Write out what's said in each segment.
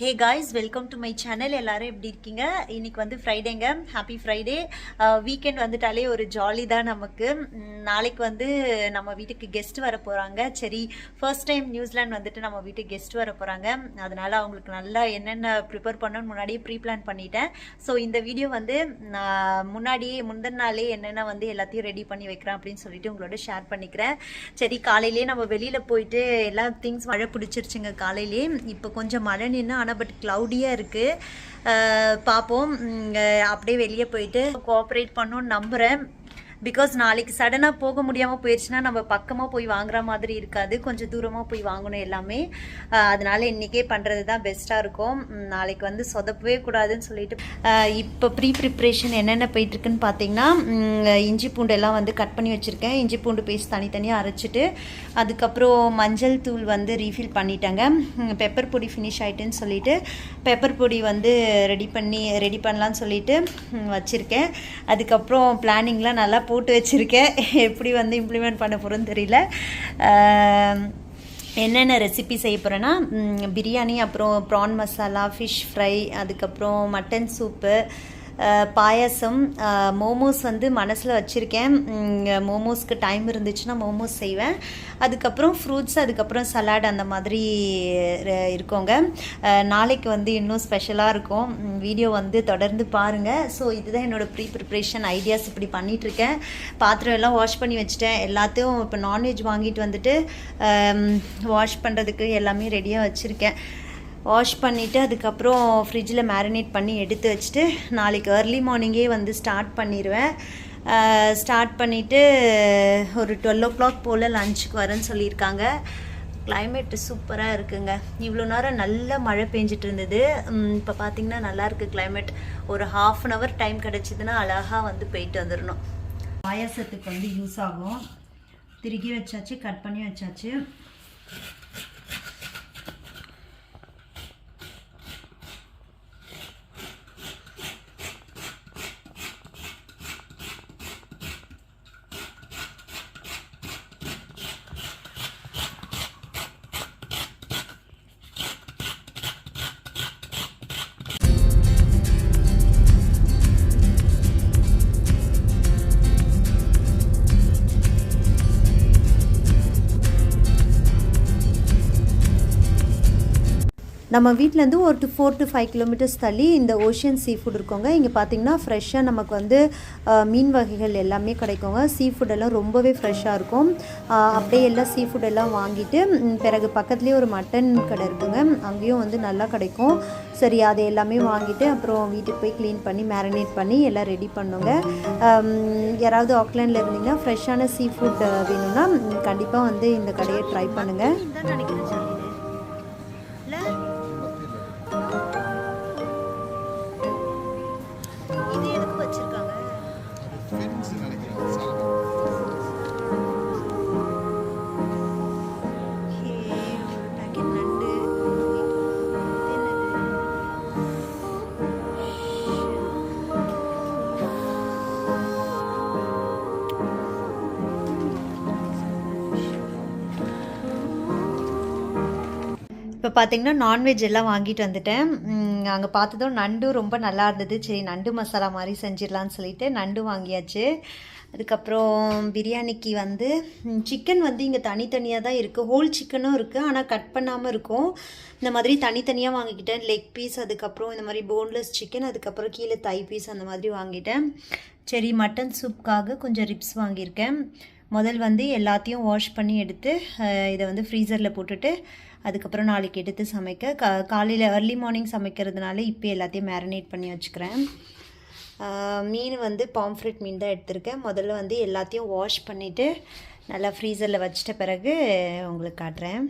Hey guys welcome to my channel எல்லாரும் எப்படி இருக்கீங்க? இன்னைக்கு வந்து ஃப்ரைடேங்க ஹாப்பி ஃப்ரைடே வீக்கெண்ட் வந்துட்டாலே ஒரு ஜாலி தான் நமக்கு. நாளைக்கு வந்து நம்ம வீட்டுக்கு கெஸ்ட் வர போகிறாங்க சரி ஃபர்ஸ்ட் டைம் நியூசிலாந்து வந்துட்டு நம்ம வீட்டுக்கு கெஸ்ட் வர போகிறாங்க அதனால அவங்களுக்கு நல்லா என்னென்ன ப்ரிப்பேர் பண்ணணும்னு முன்னாடியே ப்ரீ பிளான் பண்ணிட்டேன். ஸோ இந்த வீடியோ வந்து நான் முன்னாடியே முந்தின நாளே என்னென்ன வந்து எல்லாத்தையும் ரெடி பண்ணி வைக்கிறேன் அப்படின்னு சொல்லிட்டு உங்களோட ஷேர் பண்ணிக்கிறேன். சரி காலையிலேயே நம்ம வெளியில் போயிட்டு எல்லா திங்ஸ் மழை பிடிச்சிருச்சுங்க காலையிலே இப்போ கொஞ்சம் மழை நின்று ஆனால் பட் க்ளவுடியாக இருக்குது பார்ப்போம் அப்படியே வெளியே போயிட்டு கோஆப்ரேட் பண்ணணும்னு நம்புகிறேன் பிகாஸ் நாளைக்கு சடனாக போக முடியாமல் போயிடுச்சுன்னா நம்ம பக்கமாக போய் வாங்குற மாதிரி இருக்காது. கொஞ்சம் தூரமாக போய் வாங்கணும் எல்லாமே. அதனால் அதனால இன்றைக்கே பண்ணுறது தான் பெஸ்ட்டாக இருக்கும். நாளைக்கு வந்து சொதப்பவே கூடாதுன்னு சொல்லிட்டு. இப்போ ப்ரீ ப்ரிப்ரேஷன் என்னென்ன போயிட்டுருக்குன்னு பார்த்தீங்கன்னா இஞ்சி பூண்டு எல்லாம் வந்து கட் பண்ணி வச்சுருக்கேன். இஞ்சி பூண்டு பேஸ்ட் தனித்தனியாக அரைச்சிட்டு அதுக்கப்புறம் மஞ்சள் தூள் வந்து ரீஃபில் பண்ணிட்டேங்க. பெப்பர் பொடி ஃபினிஷ் ஆகிட்டுன்னு சொல்லிட்டு பெப்பர் பொடி வந்து ரெடி பண்ணி ரெடி பண்ணலான்னு சொல்லிட்டு வச்சுருக்கேன். அதுக்கப்புறம் பிளானிங்லாம் நல்லா போட்டு வச்சுருக்கேன். எப்படி வந்து இம்ப்ளிமெண்ட் பண்ண போகிறோன்னு தெரியல. என்னென்ன ரெசிபி செய்ய போகிறேன்னா பிரியாணி அப்புறம் ப்ரான் மசாலா ஃபிஷ் ஃப்ரை அதுக்கப்புறம் மட்டன் சூப்பு பாயாசம் மோமோஸ் வந்து மனசில் வச்சுருக்கேன். மோமோஸ்க்கு டைம் இருந்துச்சுன்னா மோமோஸ் செய்வேன். அதுக்கப்புறம் ஃப்ரூட்ஸ் அதுக்கப்புறம் சலாட் அந்த மாதிரி இருக்கோங்க. நாளைக்கு வந்து இன்னும் ஸ்பெஷலாக இருக்கும். வீடியோ வந்து தொடர்ந்து பாருங்கள் ஸோ இதுதான் என்னோட ப்ரீ ப்ரிப்ரேஷன் ஐடியாஸ் இப்படி பண்ணிகிட்ருக்கேன் பாத்திரம் எல்லாம் வாஷ் பண்ணி வச்சுட்டேன். எல்லாத்தையும் இப்போ நான்வெஜ் வாங்கிட்டு வந்துட்டு வாஷ் பண்ணுறதுக்கு எல்லாமே ரெடியாக வச்சுருக்கேன். வாஷ் பண்ணிவிட்டு அதுக்கப்புறம் ஃப்ரிட்ஜில் மேரினேட் பண்ணி எடுத்து வச்சுட்டு நாளைக்கு ஏர்லி மார்னிங்கே வந்து ஸ்டார்ட் பண்ணிடுவேன் ஸ்டார்ட் பண்ணிவிட்டு ஒரு டுவெல் ஓ கிளாக் போல் லஞ்சுக்கு வரேன்னு சொல்லியிருக்காங்க. Climate சூப்பராக இருக்குங்க. இவ்வளோ நேரம் நல்ல மழை பெஞ்சிட்டு இருந்தது இப்போ பார்த்தீங்கன்னா நல்லா கிளைமேட் ஒரு ஹாஃப் அன் ஹவர் டைம் கிடச்சிதுன்னா அழகாக வந்து போயிட்டு வந்துடணும் பாயாசத்துக்கு வந்து யூஸ் ஆகும். திருகி வச்சாச்சு கட் பண்ணி வச்சாச்சு. நம்ம வீட்டிலேருந்து ஒரு two four two five kilometres தள்ளி இந்த ஓஷியன் சீ ஃபுட் இருக்கோங்க. இங்கே பார்த்தீங்கன்னா ஃப்ரெஷ்ஷாக நமக்கு வந்து மீன் வகைகள் எல்லாமே கிடைக்குங்க. சீ ஃபுட் எல்லாம் ரொம்பவே ஃப்ரெஷ்ஷாக இருக்கும். அப்படியே எல்லாம் சீ ஃபுட் எல்லாம் வாங்கிட்டு பிறகு பக்கத்துலேயே ஒரு மட்டன் கடை இருக்குங்க. அங்கேயும் வந்து நல்லா கிடைக்கும். சரி அதை எல்லாமே வாங்கிட்டு அப்புறம் வீட்டுக்கு போய் க்ளீன் பண்ணி மேரினேட் பண்ணி எல்லாம் ரெடி பண்ணுங்க. யாராவது ஆக்லாண்டில் இருந்தீங்கன்னா ஃப்ரெஷ்ஷான சீ ஃபுட் வேணும்னா கண்டிப்பாக வந்து இந்த கடையை ட்ரை பண்ணுங்கள் நினைக்கிறேன் இப்போ பார்த்தீங்கன்னா நான்வெஜ் எல்லாம் வாங்கிட்டு வந்துட்டேன். அங்கே பார்த்ததும் நண்டு ரொம்ப நல்லா இருந்தது. சரி நண்டு மசாலா மாதிரி செஞ்சிடலான்னு சொல்லிட்டு நண்டு வாங்கியாச்சு. அதுக்கப்புறம் பிரியாணிக்கு வந்து சிக்கன் வந்து இங்கே தனித்தனியாக தான் இருக்குது ஹோல் சிக்கனும் இருக்குது ஆனால் கட் பண்ணாமல் இருக்கும். இந்த மாதிரி தனித்தனியாக வாங்கிக்கிட்டேன். லெக் பீஸ் அதுக்கப்புறம் இந்த மாதிரி போன்லெஸ் சிக்கன் அதுக்கப்புறம் கீழே தை பீஸ் அந்த மாதிரி வாங்கிட்டேன். சரி மட்டன் சூப்காக கொஞ்சம் ரிப்ஸ் வாங்கியிருக்கேன். முதல் வந்து எல்லாத்தையும் வாஷ் பண்ணி எடுத்து இதை வந்து ஃப்ரீசரில் போட்டுட்டு அதுக்கப்புறம் நாளைக்கு எடுத்து சமைக்க கா காலையில் ஏர்லி மார்னிங் சமைக்கிறதுனால இப்போ எல்லாத்தையும் மேரினேட் பண்ணி வச்சுக்கிறேன். மீன் வந்து பாம்ஃப்ரெட் மீன் தான் எடுத்திருக்கேன். முதல்ல வந்து எல்லாத்தையும் வாஷ் பண்ணிவிட்டு நல்லா ஃப்ரீசரில் வச்சிட்ட பிறகு உங்களுக்கு காட்டுறேன்.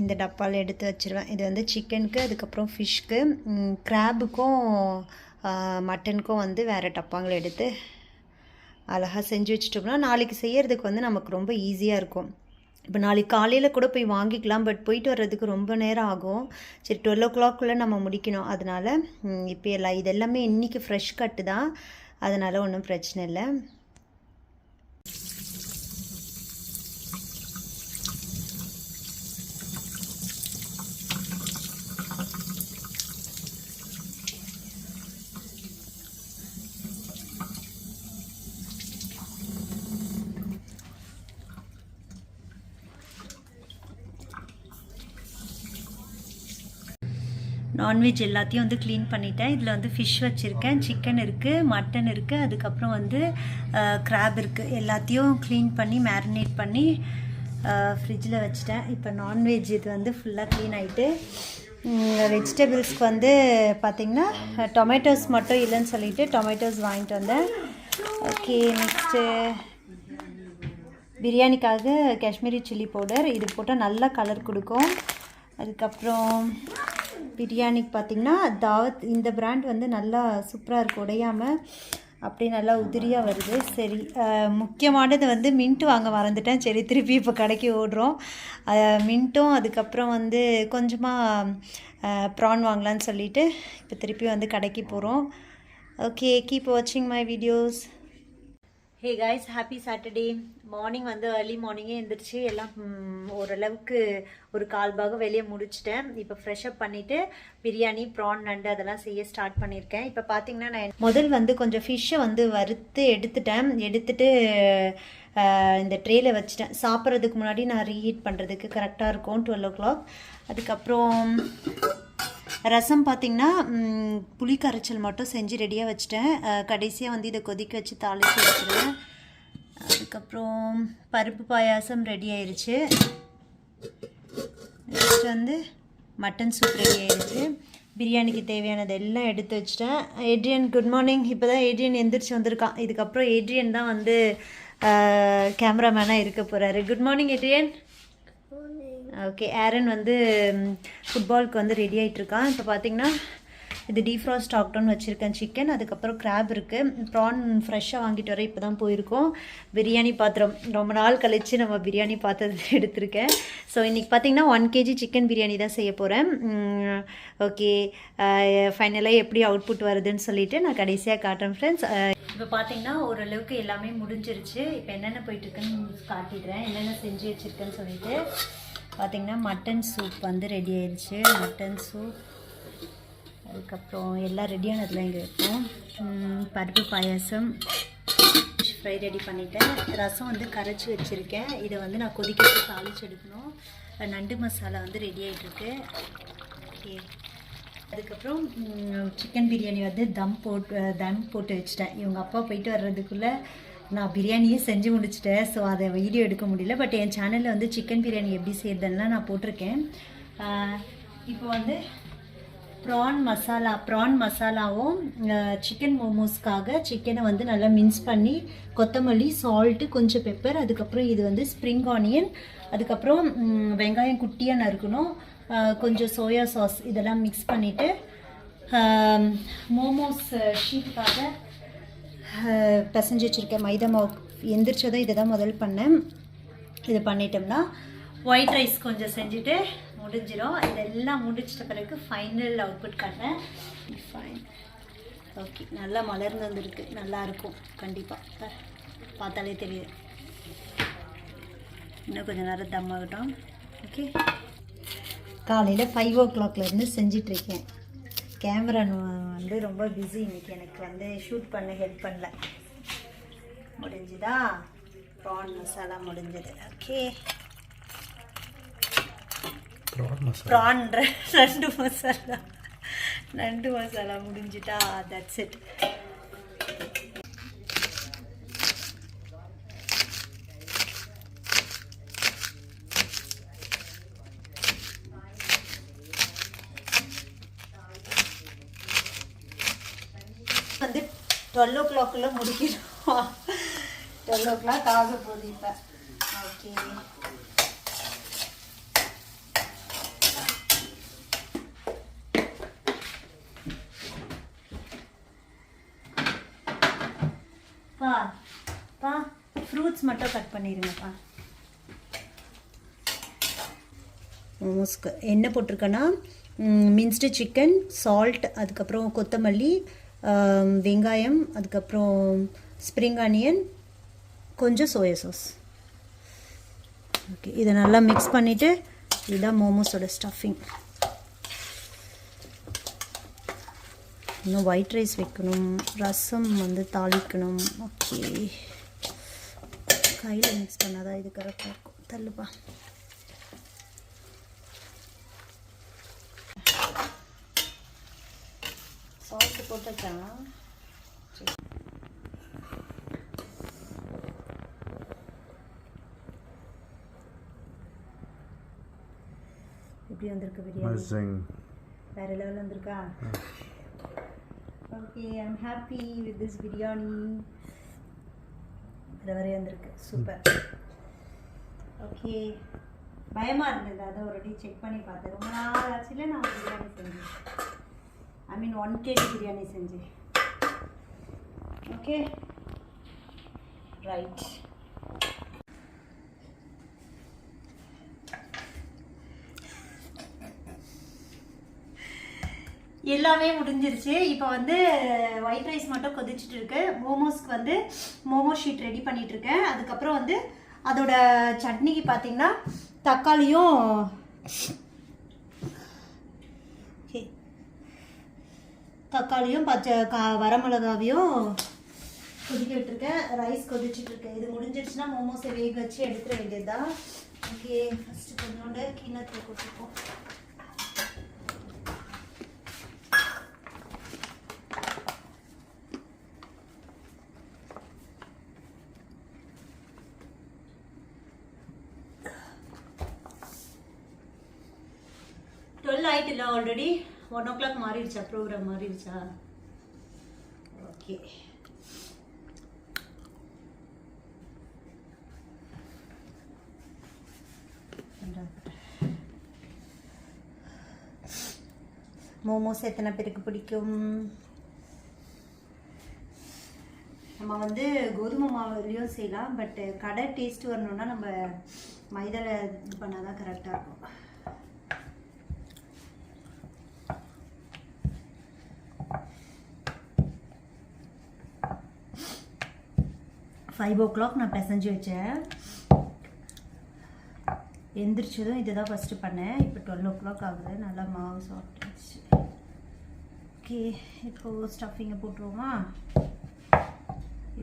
இந்த டப்பாவில் எடுத்து வச்சிருவேன். இது வந்து சிக்கனுக்கு அதுக்கப்புறம் ஃபிஷ்க்கு கிராபுக்கும் மட்டனுக்கும் வந்து வேறு டப்பாங்களை எடுத்து அழகாக செஞ்சு வச்சுட்டோம்னா நாளைக்கு செய்கிறதுக்கு வந்து நமக்கு ரொம்ப ஈஸியாக இருக்கும். இப்போ நாளைக்கு காலையில் கூட போய் வாங்கிக்கலாம் பட் போயிட்டு வர்றதுக்கு ரொம்ப நேரம் ஆகும். சரி டுவெல் ஓ கிளாக்குள்ளே நம்ம முடிக்கணும். அதனால் இப்போ எல்லாம் இது எல்லாமே இன்றைக்கி ஃப்ரெஷ் கட்டு தான். அதனால் ஒன்றும் பிரச்சனை இல்லை. நான்வெஜ் எல்லாத்தையும் வந்து க்ளீன் பண்ணிட்டேன். இதில் வந்து ஃபிஷ் வச்சுருக்கேன். சிக்கன் இருக்குது மட்டன் இருக்குது அதுக்கப்புறம் வந்து கிராப் இருக்குது எல்லாத்தையும் க்ளீன் பண்ணி மேரினேட் பண்ணி ஃப்ரிட்ஜில் வச்சுட்டேன். இப்போ நான்வெஜ் இது வந்து ஃபுல்லாக க்ளீன் ஆகிட்டு வெஜிடபிள்ஸ்க்கு வந்து பார்த்திங்கன்னா டொமேட்டோஸ் மட்டும் இல்லைன்னு சொல்லிட்டு டொமேட்டோஸ் வாங்கிட்டு வந்தேன். ஓகே நெக்ஸ்ட்டு பிரியாணிக்காக காஷ்மீரி சில்லி பவுடர் இது போட்டால் நல்லா கலர் கொடுக்கும். அதுக்கப்புறம் பிரியாணிக்கு பார்த்திங்கன்னா தாவத் இந்த பிராண்ட் வந்து நல்லா சூப்பராக இருக்கும் உடையாமல் அப்படியே நல்லா உதிரியாக வருது. சரி முக்கியமானது வந்து மின்ட்டு வாங்க மறந்துட்டேன். சரி திருப்பி இப்போ கடைக்கு ஓடுறோம். மின்ட்டும் அதுக்கப்புறம் வந்து கொஞ்சமாக ப்ரான் வாங்கலான்னு சொல்லிவிட்டு இப்போ திருப்பி வந்து கடைக்கு போகிறோம் ஓகே கீப் வாட்சிங் my videos hey guys happy Saturday morning வந்து ஏர்லி மார்னிங்கே எழுந்திரிச்சு எல்லாம் ஓரளவுக்கு ஒரு கால் பாகம் வெளியே முடிச்சிட்டேன். இப்போ ஃப்ரெஷ் அப் பண்ணிவிட்டு பிரியாணி ப்ரான் நண்டு அதெல்லாம் செய்ய ஸ்டார்ட் பண்ணியிருக்கேன். இப்போ பார்த்தீங்கன்னா நான் முதல் வந்து கொஞ்சம் ஃபிஷ்ஷை வந்து வறுத்து எடுத்துட்டேன். எடுத்துட்டு இந்த ட்ரேயில் வச்சுட்டேன். சாப்பிட்றதுக்கு முன்னாடி நான் ரீஹீட் பண்ணுறதுக்கு கரெக்டாக இருக்கும் டுவெல் ஓ கிளாக் அதுக்கப்புறம் ரசம் பார்த்திங்கன்னா புளி கரைச்சல் மட்டும் செஞ்சு ரெடியாக வச்சுட்டேன். கடைசியாக வந்து இதை கொதிக்க வச்சு தாளித்து வச்சுருவேன் அதுக்கப்புறம் பருப்பு பாயாசம் ரெடி ஆயிடுச்சு நெக்ஸ்ட் வந்து மட்டன் சூப் ரெடி ஆயிடுச்சு பிரியாணிக்கு தேவையானது எல்லாம் எடுத்து வச்சிட்டேன். ஏட்ரியன் குட் மார்னிங் இப்போ தான் ஏட்ரியன் எந்திரிச்சு வந்திருக்கான். இதுக்கப்புறம் ஏட்ரியன் தான் வந்து கேமராமேனாக இருக்க போகிறாரு good morning Adrian okay Aaron வந்து ஃபுட்பாலுக்கு வந்து ரெடி ஆகிட்ருக்கான் இப்போ பார்த்தீங்கன்னா இது டீஃப்ராஸ்ட் ஆக்டோன்னு வச்சுருக்கேன் சிக்கன் அதுக்கப்புறம் கிராப் இருக்குது ப்ரான் ஃப்ரெஷ்ஷாக வாங்கிட்டு வர இப்போ தான் போயிருக்கோம். பிரியாணி பாத்திரம். ரொம்ப நாள் கழித்து நம்ம பிரியாணி பாத்திரத்தை எடுத்திருக்கேன். ஸோ இன்றைக்கி பார்த்தீங்கன்னா ஒன் கேஜி சிக்கன் பிரியாணி தான் செய்ய போகிறேன் ஓகே ஃபைனலாக எப்படி அவுட்புட் வருதுன்னு சொல்லிவிட்டு நான் கடைசியாக காட்டுறேன் ஃப்ரெண்ட்ஸ் இப்போ பார்த்தீங்கன்னா ஓரளவுக்கு எல்லாமே முடிஞ்சிருச்சு. இப்போ என்னென்ன போயிட்டுருக்குன்னு காட்டிடுறேன். என்னென்ன செஞ்சு வச்சுருக்கேன்னு சொல்லிட்டு. பார்த்திங்கன்னா மட்டன் சூப் வந்து ரெடி ஆயிடுச்சு மட்டன் சூப் அதுக்கப்புறம் எல்லாம் ரெடியானதில் இங்கே இருக்கும். பருப்பு பாயாசம். ஃபிஷ் ஃப்ரை ரெடி பண்ணிட்டேன். ரசம் வந்து கரைச்சி வச்சுருக்கேன். இதை வந்து நான் கொதிக்க வச்சு தாளிச்சு எடுக்கணும். நண்டு மசாலா வந்து ரெடி ஆகிட்டுருக்கு ஓகே. அதுக்கப்புறம் சிக்கன் பிரியாணி வந்து தம் போட்டு தம் போட்டு வச்சுட்டேன். இவங்க அப்பா போயிட்டு வர்றதுக்குள்ளே நான் பிரியாணியே செஞ்சு முடிச்சிட்டேன் ஸோ அதை வீடியோ எடுக்க முடியல. பட் என் சேனலில் வந்து சிக்கன் பிரியாணி எப்படி செய்யறதுன்னா நான் போட்டிருக்கேன். இப்போ வந்து ப்ரான் மசாலா ப்ரான் மசாலாவும் சிக்கன் மோமோஸ்க்காக சிக்கனை வந்து நல்லா மின்ஸ் பண்ணி கொத்தமல்லி சால்ட்டு கொஞ்சம் பெப்பர் அதுக்கப்புறம் இது வந்து ஸ்ப்ரிங் ஆனியன் அதுக்கப்புறம் வெங்காயம் குட்டியாக நறுக்கணும். கொஞ்சம் சோயா சாஸ் இதெல்லாம் மிக்ஸ் பண்ணிவிட்டு மோமோஸ் ஷீட்டுக்காக பிசைஞ்சு வச்சுருக்கேன் மைதா மாவு எந்திரிச்சதும் இதை தான் முதல் பண்ணேன். இது பண்ணிட்டோம்னா ஒயிட் ரைஸ் கொஞ்சம் செஞ்சுட்டு முடிஞ்சிடும் இதெல்லாம் முடிச்சிட்ட பிறகு ஃபைனல் அவுட்புட் காட்டுறேன். ஃபைன் ஓகே நல்லா மலர்ந்து வந்திருக்கு. நல்லாயிருக்கும் கண்டிப்பாக பார்த்தாலே தெரியுது. இன்னும் கொஞ்சம் நேரம் தம்மாகட்டும் ஓகே காலையில் ஃபைவ் ஓ கிளாக்லேருந்து செஞ்சிட்ருக்கேன் கேமரா வந்து ரொம்ப பிஸி இன்னைக்கு. எனக்கு வந்து ஷூட் பண்ண ஹெல்ப் பண்ணல. முடிஞ்சுதா? ப்ரான் மசாலா முடிஞ்சது. ஓகே ப்ரான் நண்டு மசாலா நண்டு மசாலா முடிஞ்சிட்டா தட்ஸ் இட் வந்து டுவெல் ஓ கிளாக்குள்ளே முடிக்கிறோம் டுவெல் ஓ கிளாக் ஆக போகுது இப்போ. ஓகே பா பா ஃப்ரூட்ஸ் மட்டும் கட் பண்ணிடுங்கப்பா மோமோஸ்க்கு என்ன போட்டிருக்கேன்னா மின்ஸ்டு சிக்கன் சால்ட் அதுக்கப்புறம் கொத்தமல்லி வெங்காயம் அதுக்கப்புறம் ஸ்ப்ரிங் ஆனியன் கொஞ்சம் சோயா சாஸ் ஓகே இதை நல்லா மிக்ஸ் பண்ணிவிட்டு இதுதான் மோமோஸோட ஸ்டஃபிங் இன்னும் ஒயிட் ரைஸ் வைக்கணும் ரசம் வந்து தாளிக்கணும். ஓகே கையில் மிக்ஸ் பண்ணாதான் இது கரெக்டாக இருக்கும். தள்ளுப்பா. போட்டச்சா? எப்படி வந்திருக்கு பிரியாணி. வேற லெவல் வந்திருக்கா? Okay I'm happy with this biryani இது வரை வந்திருக்கு. சூப்பர் ஓகே பயமா இருந்தது. அதை ஒரு செக் பண்ணி பார்த்தேன். ரொம்ப நாள் ஆச்சுல நான் பிரியாணி செஞ்சேன். I mean one KG biryani செஞ்சு. ஓகே ரைட் எல்லாமே முடிஞ்சிருச்சு. இப்போ வந்து ஒயிட் ரைஸ் மட்டும் கொதிச்சுட்டு இருக்கு. மோமோஸ்க்கு வந்து மோமோ ஷீட் ரெடி பண்ணிட்டு இருக்கேன். அதுக்கப்புறம் வந்து அதோட சட்னிக்கு பார்த்தீங்கன்னா தக்காளியும் Okay. தக்காளியும் பச்சை கா வரமிளகாவையும் கொதிக்க விட்டுருக்கேன் ரைஸ் கொதிச்சுட்டு இருக்கேன் இது முடிஞ்சிருச்சுன்னா மோமோஸை வேக வச்சு எடுத்துட வேண்டியதுதான் ஓகே ஃபஸ்ட்டு கொஞ்சோண்டு கிண்ணத்தில் கொடுத்துருக்கோம் டுவெல் ஆயிட்டுல ஆல்ரெடி ஒன் ஓ கிளாக் மாறிடுச்சா ப்ரோக்ராம் மாறிடுச்சா? ஓகே மோமோஸ் எத்தனை பேருக்கு பிடிக்கும்? நம்ம வந்து கோதுமை மாவுலையும் செய்யலாம் பட் கடை டேஸ்ட் வரணும்னா நம்ம மைதாவில் இது பண்ணால் தான் கரெக்டாக இருக்கும். ஃபைவ் ஓ கிளாக் நான் பிசைஞ்சு வச்சேன். எந்திரிச்சதும் இதுதான் ஃபஸ்ட்டு பண்ணேன். இப்போ டுவெல் ஓ கிளாக் ஆகுது. நல்லா மாவு சாப்பிட்டுச்சு. ஓகே இப்போ ஸ்டஃபிங்கை போட்டுருவோமா?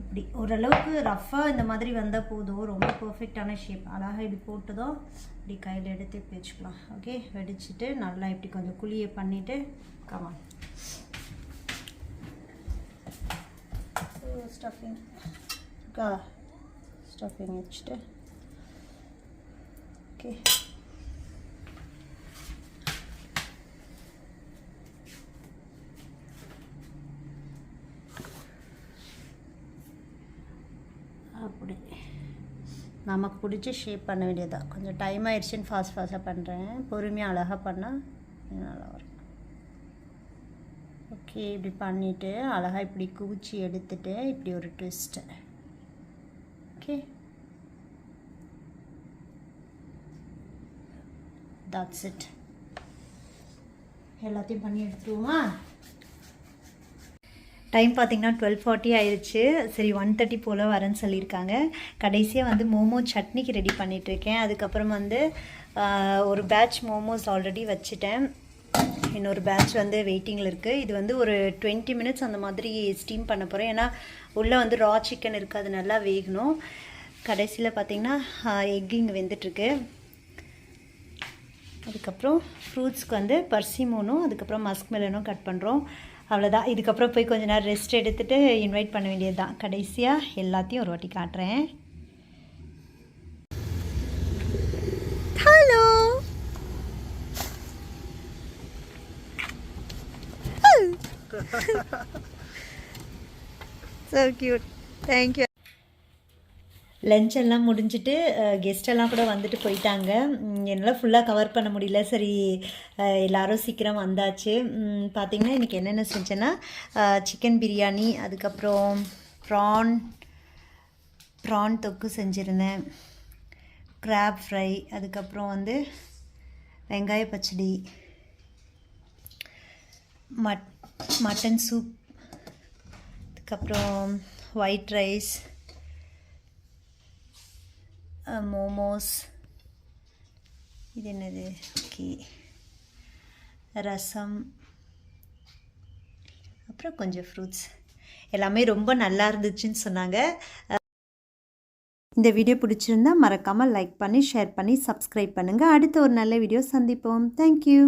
இப்படி. ஓரளவுக்கு ரஃப்பாக இந்த மாதிரி வந்தால் போதும். ரொம்ப பர்ஃபெக்டான ஷேப் அழகாக இப்படி போட்டதும் இப்படி கையில் எடுத்து இப்படி வச்சுக்கலாம். ஓகே வெடிச்சிட்டு நல்லா இப்படி கொஞ்சம் குழியை பண்ணிவிட்டு கமான் ஸ்டஃபிங் இருக்கா? ஸ்டஃபிங் வச்சுட்டு. ஓகே அப்படி. நமக்கு பிடிச்ச ஷேப் பண்ண வேண்டியதுதான். கொஞ்சம் டைம் ஆயிடுச்சுன்னு ஃபாஸ்ட் ஃபாஸ்ட்டாக பண்ணுறேன் பொறுமையாக அழகாக பண்ணால் நல்லா வரும் ஓகே இப்படி பண்ணிவிட்டு அழகாக இப்படி குவிச்சி எடுத்துகிட்டு இப்படி ஒரு ட்விஸ்ட்டு okay. தாட்ஸ் இட் எல்லாத்தையும் பண்ணி எடுத்துருவோமா? டைம் பார்த்திங்கன்னா டுவெல் ஃபார்ட்டி ஆயிடுச்சு சரி ஒன் தேர்ட்டி போல் வரேன்னு சொல்லியிருக்காங்க. கடைசியாக வந்து மோமோ சட்னிக்கு ரெடி பண்ணிகிட்ருக்கேன் அதுக்கப்புறம் வந்து ஒரு பேட்ச் மோமோஸ் ஆல்ரெடி வச்சுட்டேன். இன்னொரு பேட்ச் வந்து வெயிட்டிங்கில் இருக்குது இது வந்து ஒரு டுவெண்ட்டி மினிட்ஸ் அந்த மாதிரி ஸ்டீம் பண்ண போகிறேன் ஏன்னா உள்ளே வந்து ரா சிக்கன் இருக்குது அது நல்லா வேகணும். கடைசியில் பார்த்தீங்கன்னா எக் இங்கே வெந்துட்டுருக்கு. அதுக்கப்புறம் ஃப்ரூட்ஸ்க்கு வந்து பர்சிமோனும் அதுக்கப்புறம் மஸ்க் மெலனும் கட் பண்ணுறோம் அவ்வளோதான் இதுக்கப்புறம் போய் கொஞ்ச நேரம் ரெஸ்ட் எடுத்துகிட்டு இன்வைட் பண்ண வேண்டியது தான் கடைசியாக எல்லாத்தையும் ஒரு வாட்டி காட்டுறேன். Hello! So cute thank you lunch எல்லாம் முடிஞ்சிட்டு கெஸ்டெல்லாம் கூட வந்துட்டு போயிட்டாங்க. என்னால் ஃபுல்லாக கவர் பண்ண முடியல. சரி எல்லோரும் எல்லாரும் சீக்கிரம் வந்தாச்சு. பார்த்தீங்கன்னா இன்றைக்கி என்னென்ன செஞ்சேன்னா சிக்கன் பிரியாணி அதுக்கப்புறம் ப்ரான் ப்ரான் தொக்கு செஞ்சுருந்தேன். கிராப் ஃப்ரை அதுக்கப்புறம் வந்து வெங்காய பச்சடி மட் மட்டன் சூப் அதுக்கப்புறம் ஒயிட் ரைஸ் மோமோஸ் இது என்னது? ஓகே ரசம். அப்புறம் கொஞ்சம் ஃப்ரூட்ஸ் எல்லாமே ரொம்ப நல்லா இருந்துச்சுன்னு சொன்னாங்க. இந்த வீடியோ பிடிச்சிருந்தா மறக்காமல் லைக் பண்ணி ஷேர் பண்ணி சப்ஸ்கிரைப் பண்ணுங்கள் அடுத்த ஒரு நல்ல வீடியோ சந்திப்போம். தேங்க்யூ